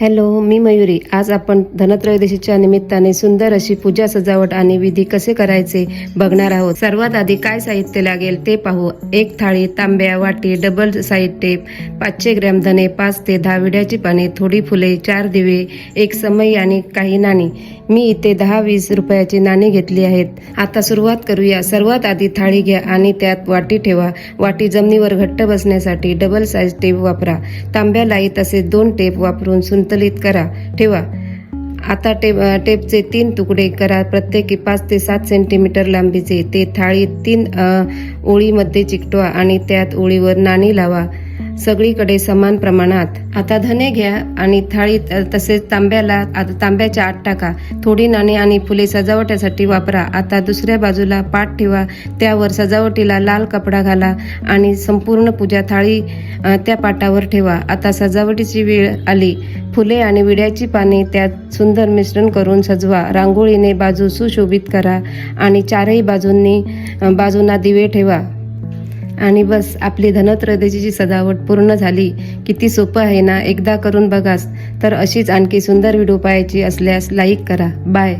Hello मी मयुरी. आज आपण धनत्रयोदशीच्या निमित्ताने सुंदर अशी पूजा सजावट आणि विधी कसे करायचे बघणार आहोत. सर्वात आधी काय साहित्य लागेल ते पाहू. एक थाळी तांब्या वाटी डबल साईड टेप पाचशे ग्रॅम धने पाच ते दहा विड्याची पाने थोडी फुले चार दिवे एक समई आणि काही नाणी. मी इथे दहा वीस रुपयाची नाणी घेतली आहेत. आता सुरुवात करूया. सर्वात आधी थाळी घ्या आणि त्यात वाटी ठेवा. वाटी जमिनीवर घट्ट बसण्यासाठी डबल साईज टेप वापरा. तांब्या लाई तसेच दोन टेप वापरून संतुलित करा. ठेवा. आता टेप टेपचे तीन तुकडे करा. प्रत्येकी पाच ते सात सेंटीमीटर लांबीचे. ते थाळीत तीन ओळीमध्ये चिकटवा आणि त्यात ओळीवर नाणी लावा. सगळीकडे समान प्रमाणात. आता धने घ्या आणि थाळीत तसेच तांब्याला आता तांब्याच्या आत टाका. थोडी नाणी आणि फुले सजावटीसाठी वापरा. आता दुसऱ्या बाजूला पाठ ठेवा. त्यावर सजावटीला लाल कपडा घाला आणि संपूर्ण पूजा थाळी त्या पाटावर ठेवा. आता सजावटीची वेळ आली. फुले आणि विड्याची पाने त्यात सुंदर मिश्रण करून सजवा. रांगोळीने बाजू सुशोभित करा आणि चारही बाजूंनी बाजूंना दिवे ठेवा. आणि बस आपली धनत्रयोदशीची सजावट पूर्ण झाली किती सोपं आहे ना? एकदा करून बघास. तर अशीच आणखी सुंदर व्हिडिओ पाहायची असल्यास लाईक करा. बाय